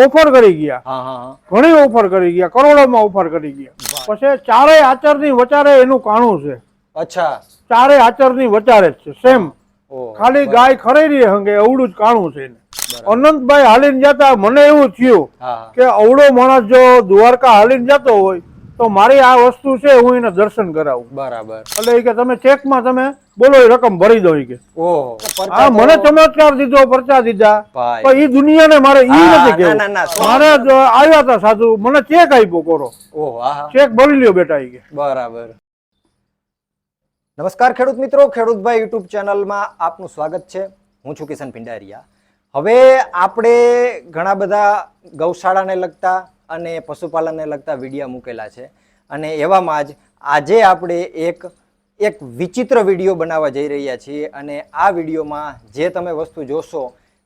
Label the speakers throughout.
Speaker 1: Offer કરી ગયા. ઘણી ઓફર કરી ગયા કરોડોમાં ઓફર કરી ગયા. પછી ચારેય આચરની વચારે એનું કાણું છે.
Speaker 2: અચ્છા.
Speaker 1: ચારેય આચરની વચારે જ છે સેમ. ખાલી ગાય ખરેરી હંગે અવડું જ કાણું છે અનંતભાઈ હાલીને જતા મને એવું થયું કે અવળો માણસ જો દ્વારકા હાલીને જતો હોય તો મારી આ વસ્તુ છે હું એને દર્શન કરાવું.
Speaker 2: બરાબર.
Speaker 1: એટલે કે તમે ચેકમાં તમે બોલો એ રકમ ભરી દો કે.
Speaker 2: ઓહો.
Speaker 1: હા મને ચમત્કાર દીધો પરચા દીધા. પણ ઈ દુનિયાને મારે ઈ નથી
Speaker 2: ના,
Speaker 1: કેવું.
Speaker 2: ના, ના, સો
Speaker 1: મારે આવ્યા હતા સાધુ. મને ચેક આપ્યો કોરો. ચેક ભરી લ્યો બેટા કે.
Speaker 2: બરાબર. નમસ્કાર ખેડૂત મિત્રો ખેડૂતભાઈ યુટ્યુબ ચેનલમાં આપનું સ્વાગત છે. હું છું કિશન પિંડારિયા હવે આપણે ઘણા બધા ગૌશાળાને લગતા અને પશુપાલનને લગતા વિડીયા મૂકેલા છે. અને એવામાં જ આજે આપણે એક એક વિચિત્ર વીડિયો બનાવવા જઈ રહ્યા છીએ અને આ વિડીયોમાં જે તમે વસ્તુ જોશો,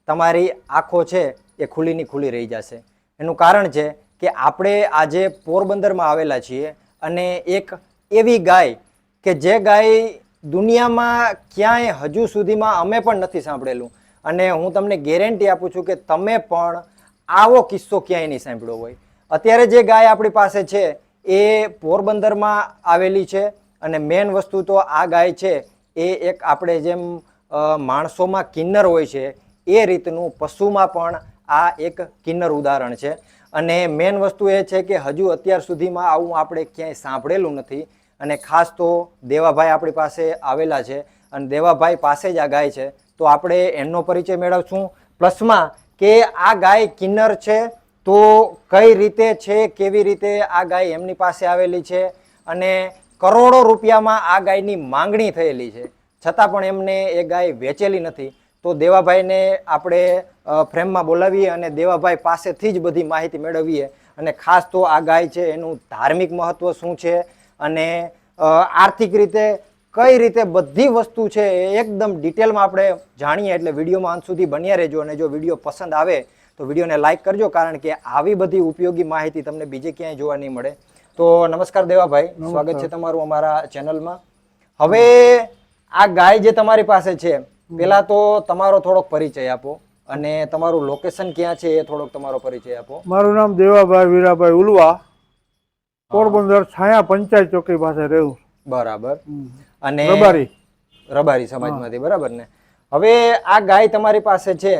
Speaker 2: તમારી આંખો છે એ ખુલ્લીની ખુલ્લી રહી જશે. એનું કારણ છે કે આપણે આજે પોરબંદરમાં આવેલા છીએ અને એક એવી ગાય કે જે ગાય દુનિયામાં ક્યાંય હજુ સુધીમાં અમે પણ નથી સાંભળેલું. અને હું તમને ગેરંટી આપું છું કે તમે પણ આવો કિસ્સો ક્યાંય નહીં સાંભળ્યો હોય. અત્યારે જે ગાય આપણી પાસે છે, એ પોરબંદરમાં આવેલી છે અને મેન વસ્તુ તો આ ગાય છે, એ એક આપણે જેમ માણસોમાં કિન્નર હોય છે, એ રીતનું પશુમાં પણ આ એક કિન્નર ઉદાહરણ છે. અને મેન વસ્તુ એ છે કે હજુ અત્યાર સુધીમાં આવું આપણે ક્યાંય સાંભળેલું નથી અને ખાસ તો દેવાભાઈ આપણી પાસે આવેલા છે અને દેવાભાઈ પાસે જ આ ગાય છે. તો આપણે એમનો પરિચય મેળવશું. પ્લસમાં કે આ ગાય કિન્નર છે તો કઈ રીતે છે, કેવી રીતે આ ગાય એમની પાસે આવેલી છે અને કરોડો રૂપિયામાં આ ગાયની માંગણી થયેલી છે. છતાં પણ એમને એ ગાય વેચેલી નથી. તો દેવાભાઈને આપણે ફ્રેમમાં બોલાવીએ અને દેવાભાઈ પાસેથી જ બધી માહિતી મેળવીએ. અને ખાસ તો આ ગાય છે, એનું ધાર્મિક મહત્વ શું છે અને આર્થિક રીતે કઈ રીતે બધી વસ્તુ છે એ એકદમ ડિટેલમાં આપણે જાણીએ. એટલે વિડીયોમાં અંત સુધી બન્યા રહેજો અને જો વીડિયો પસંદ આવે તો વિડીયોને લાઇક કરજો કારણ કે આવી બધી ઉપયોગી માહિતી તમને બીજે ક્યાંય જોવા નહીં મળે. તો નમસ્કાર દેવાભાઈ સ્વાગત છે તમારું અમારા ચેનલમાં. હવે આ ગાય જે તમારી પાસે છે પેલા તો તમારો થોડોક પરિચય આપો અને તમારું લોકેશન ક્યાં છે એ થોડોક તમારો પરિચય આપો.
Speaker 1: મારું નામ દેવાભાઈ વીરાભાઈ ઉલવા. પોરબંદર છાયા પંચાયત ચોકી પાસે રહેવું
Speaker 2: બરાબર. અને
Speaker 1: રબારી.
Speaker 2: રબારી સમાજમાંથી બરાબર ને? હવે આ ગાય તમારી પાસે છે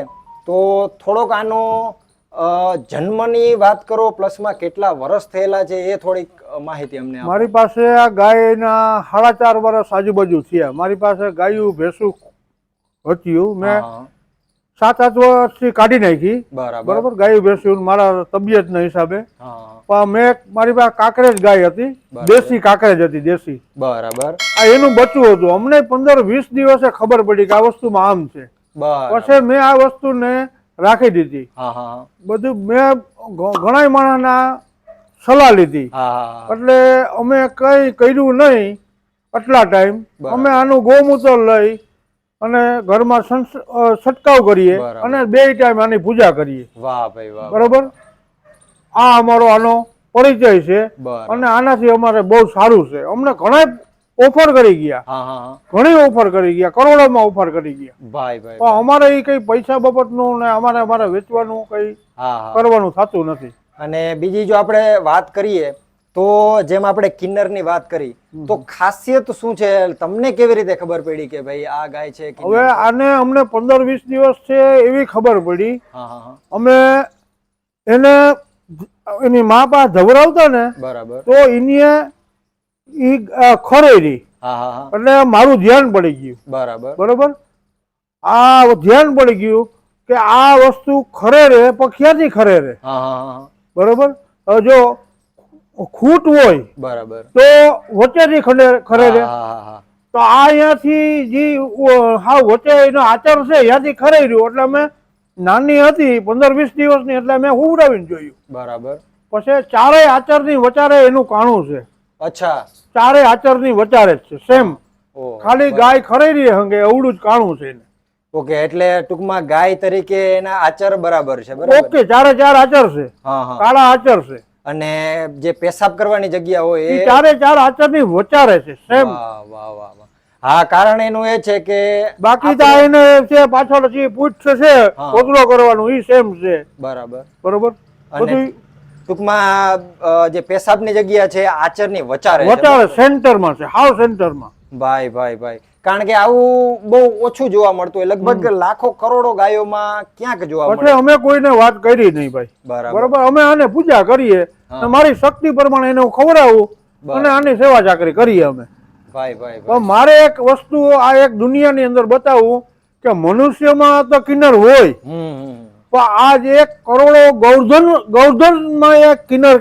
Speaker 2: તો થોડોક આનો જન્મની વાત કરો પ્લસમાં કેટલા વર્ષ થયેલા છે એ થોડીક માહિતી અમને
Speaker 1: મારી પાસે આ ગાયના સાડા ચાર વર્ષ આજુબાજુ થયા. મારી પાસે ગાયું ભેંસું હતું. મેં સાત આઠ વર્ષથી કાઢી નાખી.
Speaker 2: બરાબર.
Speaker 1: ગાયું ભેંસું મારા તબિયતના હિસાબે.
Speaker 2: હા.
Speaker 1: પણ મેં મારી પાસે કાંકરેજ ગાય હતી. દેશી કાંકરેજ હતી દેશી.
Speaker 2: બરાબર.
Speaker 1: આ એનું બચ્ચું હતું. અમને પંદર વીસ દિવસે ખબર પડી કે આ વસ્તુમાં આમ છે. પછી મેં આ વસ્તુને રાખી દીધી. બધું મેં ઘણા ઘણાય માણસના સલાહ લીધી. એટલે અમે કઈ કર્યું નહીં આટલા ટાઈમ. અમે આનું ગૌમૂત્ર લઈ અને ઘરમાં છટકાવ છંટકાવ કરીએ અને બે ટાઈમ આની પૂજા કરીએ.
Speaker 2: વાહ ભાઈ વાહ
Speaker 1: બરોબર? આ અમારો આનો પરિચય છે. અને આનાથી અમારે બહુ સારું છે. અમને ઘણા ઓફર કરી ગયા. ઘણી ઓફર કરી ગયા કરોડોમાં ઓફર કરી ગયા.
Speaker 2: ભાઈ ભાઈ
Speaker 1: પણ અમારે એ કઈ પૈસા બાબતનું ને અમારે અમારે વેચવાનું કઈ કરવાનું થતું નથી.
Speaker 2: અને બીજી જો આપણે વાત કરીએ તો જેમ આપણે કિન્નરની વાત કરી તો ખાસિયત શું છે? તમને કેવી રીતે ખબર પડી કે ભાઈ આ ગાય છે
Speaker 1: હવે આને અમને પંદર વીસ દિવસ છે એવી ખબર પડી. અમે એને એની મા પાસે ધવરાવતા ને
Speaker 2: બરાબર.
Speaker 1: તો એની ઈ ખરેરી.
Speaker 2: હા હા હા.
Speaker 1: એટલે મારું ધ્યાન પડી ગયું.
Speaker 2: બરાબર.
Speaker 1: બરોબર? આ ધ્યાન પડી ગયું કે આ વસ્તુ ખરે રે પણ ક્યાંથી ખરે રે
Speaker 2: હા હા હા હા.
Speaker 1: બરોબર? હવે જો ખૂટ હોય
Speaker 2: બરાબર.
Speaker 1: તો વચ્ચેથી ખરે ખરે રે
Speaker 2: હા હા હા.
Speaker 1: તો આ અહીંયાથી જે હા વચ્ચે એનો આચાર છે ત્યાંથી ખરાઈ રહ્યું. એટલે અમે નાની હતી પંદર વીસ દિવસની એટલે મેં ઉવડાવીને જોયું.
Speaker 2: બરાબર.
Speaker 1: પછી ચારેય આચારની વચારે એનું કાણું છે.
Speaker 2: અચ્છા.
Speaker 1: ચારે આચરની વચારે જ છે સેમ. ખાલી ગાય ખરેરી હંગે અવળું જ કાણું છે એને.
Speaker 2: ઓકે એટલે ટૂંકમાં ગાય તરીકે એના આચર બરાબર છે બરાબર?
Speaker 1: ઓકે ચારે ચાર આચર છે. કાળા આચર છે.
Speaker 2: અને જે પેશાબ કરવાની જગ્યા હોય
Speaker 1: એ?
Speaker 2: એ
Speaker 1: ચારે ચાર આચરની વચારે છે સેમ.
Speaker 2: વાહ વાહ વાહ હા કારણ એનું એ છે કે
Speaker 1: બાકી તો એને છે પાછળ જે પૂછ છે
Speaker 2: હા.
Speaker 1: કરવાનું ઈ સેમ છે.
Speaker 2: બરાબર.
Speaker 1: બરોબર? બધું
Speaker 2: ટૂંકમાં જે પેશાબની જગ્યા છે આચરની વચારે
Speaker 1: વચારે સેન્ટરમાં છે હાવ સેન્ટરમાં.
Speaker 2: ભાઈ ભાઈ ભાઈ. કારણ કે આવું બહુ ઓછું જોવા મળતું હોય. લગભગ લાખો કરોડો ગાયોમાં ક્યાંક જોવા મળે.
Speaker 1: અમે કોઈને વાત કરી નહીં ભાઈ.
Speaker 2: બરાબર.
Speaker 1: અમે આને પૂજા કરીએ મારી શક્તિ પ્રમાણે એને ખવડાવું અને આની સેવા ચાકરી કરીએ અમે.
Speaker 2: ભાઈ ભાઈ ભાઈ.
Speaker 1: પણ મારે એક વસ્તુ આ એક દુનિયાની અંદર બતાવું કે મનુષ્યમાં તો કિન્નર હોય.
Speaker 2: હમ હમ.
Speaker 1: પણ આ જે એક કરોડો ગૌધન ગૌધનમાં એક કિન્નર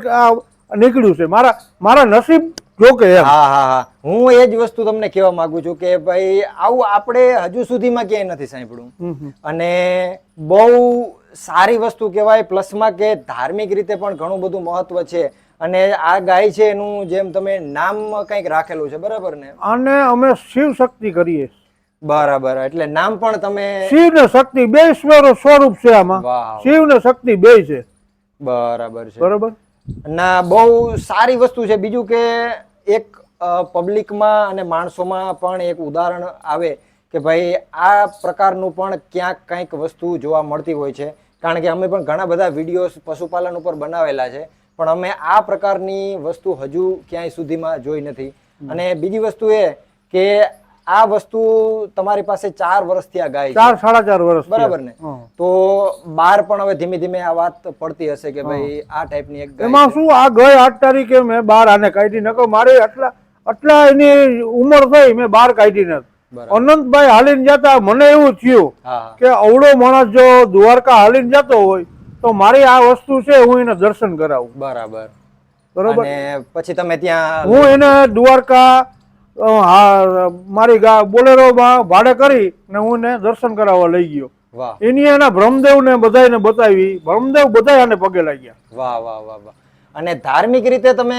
Speaker 1: નીકળ્યું છે. મારા મારા નસીબ જોકે
Speaker 2: હા હા હા. હું એ જ વસ્તુ તમને કહેવા માંગુ છું કે ભાઈ આવું આપણે હજુ સુધીમાં ક્યાંય નથી સાંભળ્યું. અને બહુ સારી વસ્તુ કહેવાય પ્લસમાં કે ધાર્મિક રીતે પણ ઘણું બધું મહત્વ છે. અને આ ગાય છે એનું જેમ તમે નામ કંઈક રાખેલું છે બરાબર ને?
Speaker 1: અને અમે શિવ શક્તિ કરીએ
Speaker 2: બરાબર એટલે નામ પણ તમે
Speaker 1: શિવ ને શક્તિ બે સ્વર સ્વરૂપ છે આમાં. શિવ ને શક્તિ બે છે.
Speaker 2: બરાબર છે.
Speaker 1: બરાબર?
Speaker 2: ના બહુ સારી વસ્તુ છે. બીજું કે એક પબ્લિકમાં અને માણસોમાં પણ એક ઉદાહરણ આવે કે ભાઈ આ પ્રકારનું પણ ક્યાંક કંઈક વસ્તુ જોવા મળતી હોય છે. કારણ કે અમે પણ ઘણા બધા વિડીયોઝ પશુપાલન ઉપર બનાવેલા છે. પણ અમે આ પ્રકારની વસ્તુ હજુ ક્યાંય સુધીમાં જોઈ નથી. અને બીજી વસ્તુ એ કે આ વસ્તુ તમારી પાસે ચાર વર્ષથી આ ગાય
Speaker 1: ચાર સાડા ચાર વર્ષ
Speaker 2: બરાબર ને? તો બાર પણ હવે ધીમે ધીમે આ વાત પડતી હશે કે ભાઈ આ ટાઈપની એક
Speaker 1: એમાં શું આ ગઈ આઠ તારીખે મેં બાર આને કાઢી નકો મારી આટલા આટલા એની ઉંમર થઈ મેં બાર કાઢી નથી અનંતભાઈ હાલીને જતા મને એવું થયું. કે અવળો માણસ જો દ્વારકા હાલીને જતો હોય તો મારી આ વસ્તુ છે હું એને દર્શન કરાવું.
Speaker 2: બરાબર.
Speaker 1: બરોબર?
Speaker 2: પછી તમે ત્યાં
Speaker 1: હું એને દ્વારકા મારી ગા બોલેરોમાં ભાડે કરી ને હું એને દર્શન કરાવવા લઈ ગયો.
Speaker 2: વાહ.
Speaker 1: એની એના બ્રહ્મદેવ ને બધાને બતાવી. બ્રહ્મદેવ બધા આને પગે લાગ્યા.
Speaker 2: વાહ વાહ વાહ વાહ. અને ધાર્મિક રીતે તમે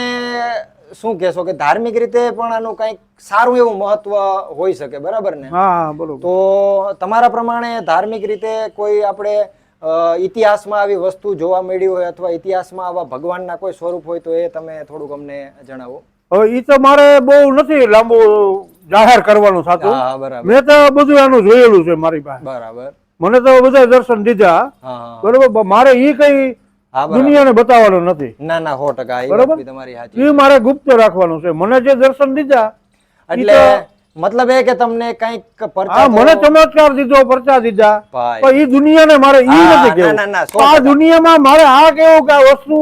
Speaker 2: શું કહેશો કે ધાર્મિક રીતે પણ આનું કંઈક સારું એવું મહત્વ હોઈ શકે બરાબર ને?
Speaker 1: હા બોલો
Speaker 2: તો તમારા પ્રમાણે ધાર્મિક રીતે કોઈ આપણે ઇતિહાસમાં આવી વસ્તુ જોવા મળી હોય અથવા ઇતિહાસમાં આવા ભગવાનના કોઈ સ્વરૂપ હોય તો એ તમે થોડુંક અમને જણાવો.
Speaker 1: હવે ઈ તો મારે બહુ નથી લાંબુ જાહેર કરવાનું થતું. મેં તો બધું આનું જોયેલું છે મારી પાસે.
Speaker 2: બરાબર.
Speaker 1: મને તો બધા દર્શન દીધા. બરોબર? મારે એ કઈ દુનિયાને બતાવવાનું નથી.
Speaker 2: ના ના સો ટકા એ
Speaker 1: બરાબર? ઈ મારે ગુપ્ત રાખવાનું છે. મને જે દર્શન દીધા
Speaker 2: એટલે મતલબ એ કે તમને કંઈક પરચા
Speaker 1: મને ચમત્કાર દીધો પરચા દીધા.
Speaker 2: તો
Speaker 1: પણ ઈ દુનિયાને મારે
Speaker 2: એ
Speaker 1: નથી કેવું. આ દુનિયામાં મારે આ કેવું કે વસ્તુ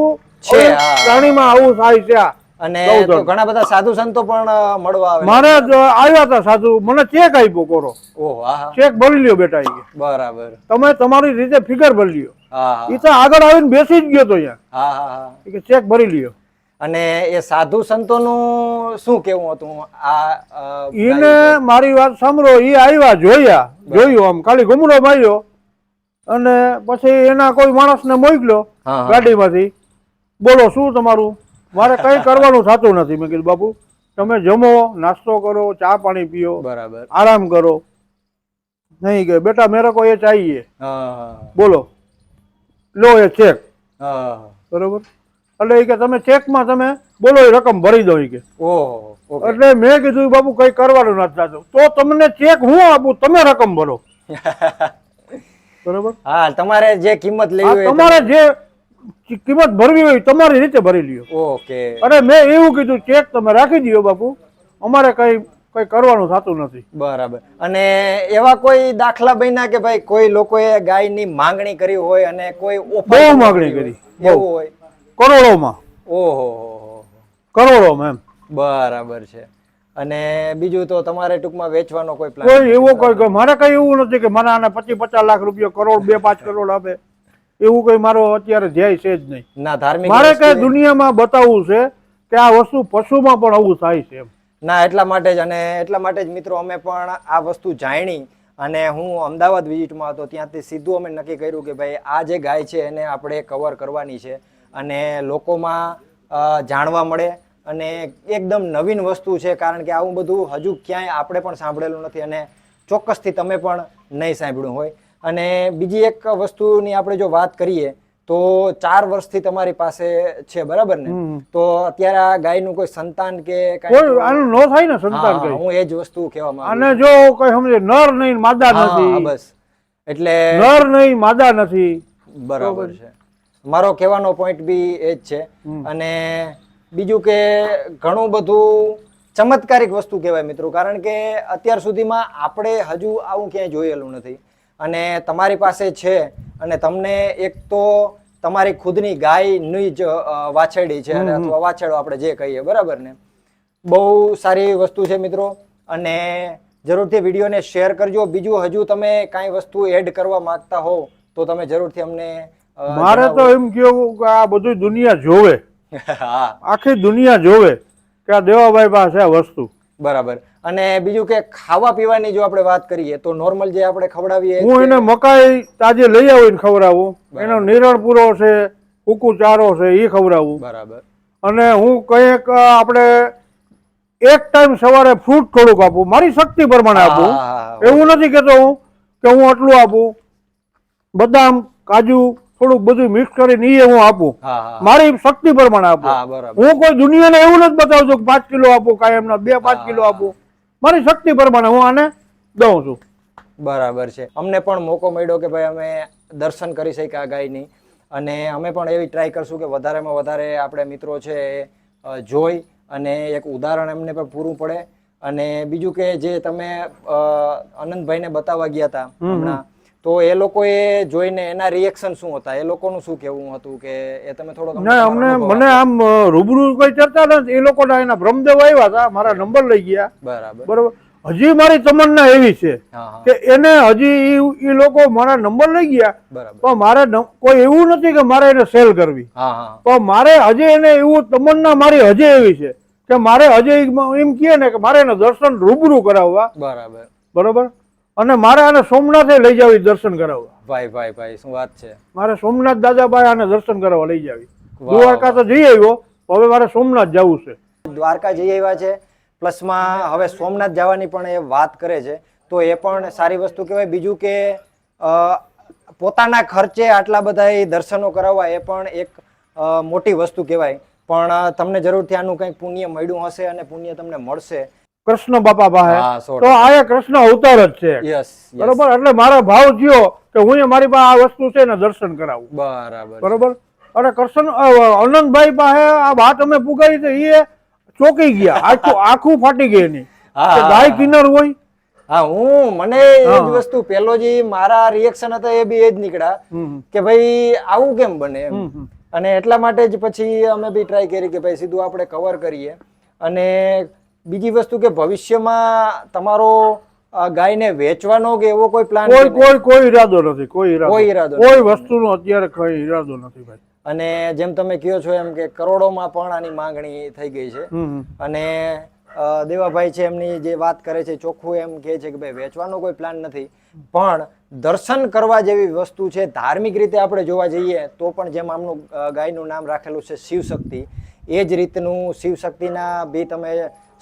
Speaker 2: છે,
Speaker 1: પ્રાણીમાં આવું થાય છે આ.
Speaker 2: અને ઘણા બધા સાધુ સંતો પણ મળવા આવે
Speaker 1: મારે આવ્યા હતા સાધુ. મને ચેક આપ્યો કોરો. ચેક ભરી લ્યો બેટા
Speaker 2: બરાબર.
Speaker 1: તમે તમારી રીતે ફિગર ભરી લ્યો. એ તો આગળ આવીને બેસી જ ગયો તો અહીંયા.
Speaker 2: હા હા હા.
Speaker 1: કે ચેક ભરી લ્યો.
Speaker 2: અને એ સાધુ સંતોનું શું કેવું હતું? આ એને
Speaker 1: ઈને મારી વાત સાંભળો. એ આવ્યા જોયા. જોયું આમ. ખાલી ગુમરો માર્યો. અને પછી એના કોઈ માણસને મોકલ્યો
Speaker 2: ગાડી માંથી
Speaker 1: ગાડીમાંથી. બોલો શું તમારું? મારે કઈ કરવાનું થતું નથી. મેં કીધું બાપુ તમે જમો નાસ્તો કરો ચા પાણી પીઓ
Speaker 2: બરાબર.
Speaker 1: આરામ કરો. નહીં કે બેટા મેરે કો એ ચાહીએ બોલો. લો એ ચેક. બરોબર? એટલે એ કે તમે ચેકમાં તમે બોલો એ રકમ ભરી દો એ કે. એટલે મેં કીધું બાપુ કઈ કરવાનું નથી થતું. તો તમને ચેક હું આપું? તમે રકમ ભરો. બરોબર?
Speaker 2: હા તમારે જે કિંમત લેવી
Speaker 1: તમારે જે કિંમત ભરવી હોય તમારી રીતે ભરી લ્યો.
Speaker 2: ઓકે.
Speaker 1: અરે મેં એવું કીધું ચેક તમે રાખી દો બાપુ. અમારે કઈ કઈ કરવાનું થતું નથી.
Speaker 2: બરાબર. અને એવા કોઈ દાખલા બન્યા કે ભાઈ કોઈ લોકોએ ગાયની માંગણી કરી હોય અને કોઈ
Speaker 1: બહુ માંગણી કરી,
Speaker 2: એવું હોય.
Speaker 1: કરોડોમાં.
Speaker 2: ઓહો
Speaker 1: કરોડોમાં એમ.
Speaker 2: બરાબર છે. અને બીજું તો તમારે ટૂંકમાં વેચવાનો કોઈ પ્લાન
Speaker 1: કોઈ એવો કોઈ કોઈ- મારે કઈ એવું નથી કે મને આને પચીસ પચાસ લાખ રૂપિયા કરોડ બે પાંચ કરોડ આપે. એવું કઈ મારો અત્યારે ધ્યેય છે જ નહીં.
Speaker 2: ના ધાર્મિક
Speaker 1: મારે કઈ દુનિયામાં બતાવવું છે કે આ વસ્તુ પશુમાં પણ આવું થાય છે
Speaker 2: ના એટલા માટે જ અને એટલા માટે જ મિત્રો અમે પણ આ વસ્તુ જાણી અને હું અમદાવાદ વિઝિટમાં હતો ત્યાંથી સીધું અમે નક્કી કર્યું કે ભાઈ આ જે ગાય છે એને આપણે કવર કરવાની છે અને લોકોમાં જાણવા મળે અને એકદમ નવીન વસ્તુ છે કારણ કે આવું બધું હજુ ક્યાંય આપણે પણ સાંભળેલું નથી અને ચોક્કસથી તમે પણ નહીં સાંભળ્યું હોય. અને બીજી એક વસ્તુની આપણે જો વાત કરીએ તો ચાર વર્ષથી તમારી પાસે છે બરાબર ને? તો અત્યારે આ ગાયનું કોઈ સંતાન કે
Speaker 1: આનું ન થાય ને સંતાન
Speaker 2: હા, હું એ જ વસ્તુ કહેવા માંગુ
Speaker 1: અને જો કઈ સમજે નર નહીં માદા નથી.
Speaker 2: બસ. એટલે
Speaker 1: નર નહીં માદા નથી.
Speaker 2: બરાબર છે. મારો કહેવાનો પોઈન્ટ બી એ જ છે. અને બીજું કે ઘણું બધું ચમત્કારિક વસ્તુ કહેવાય મિત્રો કારણ કે અત્યાર સુધીમાં આપણે હજુ આવું ક્યાંય જોયેલું નથી. અને તમારી પાસે છે. અને તમને એક તો તમારી ખુદની ગાયની જ વાછેડી વાછરડી છે અને અથવા વાછરડો આપણે જે કહીએ બરાબર ને? બહુ સારી વસ્તુ છે મિત્રો. અને જરૂરથી વિડીયોને શેર કરજો. બીજું હજુ તમે કાંઈ વસ્તુ એડ કરવા માંગતા હો તો તમે જરૂરથી અમને
Speaker 1: મારે તો એમ કેવું કે આ બધું દુનિયા જોવે. આખી દુનિયા જોવે કે આ દેવાભાઈ પાસે આ વસ્તુ.
Speaker 2: બરાબર. અને બીજું કે ખાવા પીવાની જો આપણે વાત કરીએ તો નોર્મલ જે આપણે ખવડાવીએ
Speaker 1: હું એને મકાઈ તાજે લઈ આવીને ખવડાવું. એનો નિરણ પૂરો છે કુકુ ચારો છે એ ખવડાવું.
Speaker 2: બરાબર.
Speaker 1: અને હું કંઈક આપણે એક ટાઈમ સવારે ફ્રૂટ થોડુંક આપું. મારી શક્તિ પ્રમાણે આપું. એવું નથી કેતો હું કે હું આટલું આપું. બદામ કાજુ થોડુંક બધું મિક્સ કરીને એ હું આપું. મારી શક્તિ પ્રમાણે આપું.
Speaker 2: હું
Speaker 1: કોઈ દુનિયાને એવું નથી બતાવતો કે પાંચ કિલો આપું કાયમ ના બે પાંચ કિલો આપું. મારી શક્તિ પ્રમાણે હું આને દઉં છું.
Speaker 2: બરાબર છે. અમને પણ મોકો મળ્યો કે ભાઈ અમે દર્શન કરી શક્યા ગાયની. અને અમે પણ એવી ટ્રાય કરશું કે વધારેમાં વધારે આપણે મિત્રો છે એ જોઈ અને એક ઉદાહરણ એમને પણ પૂરું પડે. અને બીજું કે જે તમે અનંતભાઈને બતાવવા ગયા હતા હમણાં તો એ લોકોએ જોઈને એના રિએક્શન શું હતા? એ લોકોનું શું કહેવું હતું કે એ તમે થોડો
Speaker 1: ના અમને મને આમ રૂબરૂ કોઈ ચર્ચા નથી. એ લોકોના એના બ્રહ્મદેવ આવ્યા હતા મારા નંબર લઈ ગયા.
Speaker 2: બરાબર.
Speaker 1: બરોબર. હજી મારી તમન્ના એવી છે કે એને હજી એ લોકો મારા નંબર લઈ ગયા
Speaker 2: બરાબર.
Speaker 1: પણ મારે કોઈ એવું નથી કે મારે એને સેલ કરવી. પણ મારે હજી એને એવું તમન્ના મારી હજી એવી છે કે મારે હજી એમ કહે ને કે મારે એને દર્શન રૂબરૂ કરાવવા.
Speaker 2: બરાબર.
Speaker 1: બરોબર? અને મારે આને સોમનાથે લઈ જાવી દર્શન કરાવવા.
Speaker 2: ભાઈ ભાઈ ભાઈ શું વાત છે?
Speaker 1: મારે સોમનાથ દાદાભાઈ આને દર્શન કરાવવા લઈ જાવી. દ્વારકા તો જઈ આવ્યો હવે મારે સોમનાથ જવું છે.
Speaker 2: દ્વારકા જઈ આવ્યા છે પ્લસમાં હવે સોમનાથ જવાની પણ એ વાત કરે છે. તો એ પણ સારી વસ્તુ કહેવાય. બીજું કે પોતાના ખર્ચે આટલા બધા એ દર્શનો કરાવવા એ પણ એક મોટી વસ્તુ કહેવાય. પણ તમને જરૂરથી આનું કંઈક પુણ્ય મળ્યું હશે અને પુણ્ય તમને મળશે.
Speaker 1: કૃષ્ણ બાપા પાસે. તો આ એ કૃષ્ણ અવતાર જ છે. બરોબર? એટલે મારો ભાવ થયો કે હું એ મારી પાસે આ વસ્તુ છે ને દર્શન કરાવું.
Speaker 2: બરાબર
Speaker 1: બરોબર? અને કૃષ્ણ અનંતભાઈ પાસે આ વાત અમે પુગાવી તો એ ચોકી ગયા. આખું આખું ફાટી ગઈ એની. ગાય કિન્નર હોય.
Speaker 2: હા હું મને એ જ વસ્તુ પેલો જે મારા રિએક્શન હતા એ બી એ જ નીકળ્યા. કે ભાઈ આવું કેમ બને. અને એટલા માટે જ પછી અમે બી ટ્રાય કરી કે ભાઈ સીધું આપણે કવર કરીએ. અને બીજી વસ્તુ કે ભવિષ્યમાં તમારો ગાયને વેચવાનો કે એવો કોઈ પ્લાન
Speaker 1: કોઈ કોઈ કોઈ ઈરાદો નથી કોઈ ઈરાદો
Speaker 2: કોઈ ઈરાદો
Speaker 1: કોઈ વસ્તુનો અત્યારે કોઈ ઈરાદો નથી ભાઈ.
Speaker 2: અને જેમ તમે કહો છો એમ કે કરોડોમાં પણ આની માંગણી થઈ ગઈ છે. અને દેવાભાઈ છે એમની જે વાત કરે છે ચોખ્ખું એમ કહે છે કે ભાઈ વેચવાનો કોઈ પ્લાન નથી. પણ દર્શન કરવા જેવી વસ્તુ છે ધાર્મિક રીતે આપણે જોવા જઈએ તો પણ જેમ આમનું ગાયનું નામ રાખેલું છે શિવશક્તિ એ જ રીતનું શિવશક્તિના બી તમે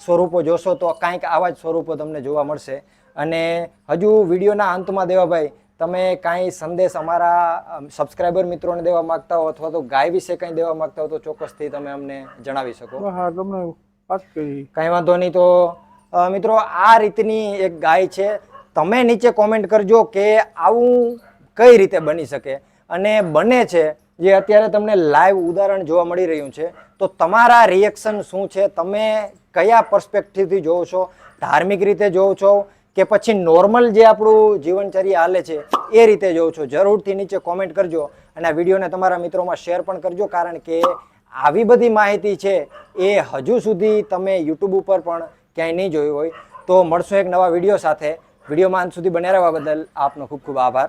Speaker 2: સ્વરૂપો જોશો તો કાંઈક આવા જ સ્વરૂપો તમને જોવા મળશે. અને હજુ વિડીયોના અંતમાં દેવાભાઈ તમે કાંઈ સંદેશ અમારા સબસ્ક્રાઈબર મિત્રોને દેવા માંગતા હો અથવા તો ગાય વિશે કંઈ દેવા માંગતા હો તો ચોક્કસથી તમે અમને જણાવી શકો.
Speaker 1: હા તમને વાત કરી.
Speaker 2: કાંઈ વાંધો નહીં તો મિત્રો આ રીતની એક ગાય છે. તમે નીચે કોમેન્ટ કરજો કે આવું કઈ રીતે બની શકે. અને બને છે જે અત્યારે તમને લાઈવ ઉદાહરણ જોવા મળી રહ્યું છે, તો તમારા રિએક્શન શું છે? તમે કયા પર્સપેક્ટિવથી જોવો છો? ધાર્મિક રીતે જોવો છો? કે પછી નોર્મલ જે આપણું જીવનચર્યા હાલે છે, એ રીતે જોવો છો? જરૂરથી નીચે કોમેન્ટ કરજો અને આ વિડીયોને તમારા મિત્રોમાં શેર પણ કરજો, કારણ કે આવી બધી માહિતી છે, એ હજુ સુધી તમે યુટ્યુબ ઉપર પણ ક્યાંય નહીં જોયું હોય. તો મળશું એક નવા વીડિયો સાથે. વિડીયોમાં અંત સુધી બન્યા રહેવા બદલ આપનો ખૂબ ખૂબ આભાર.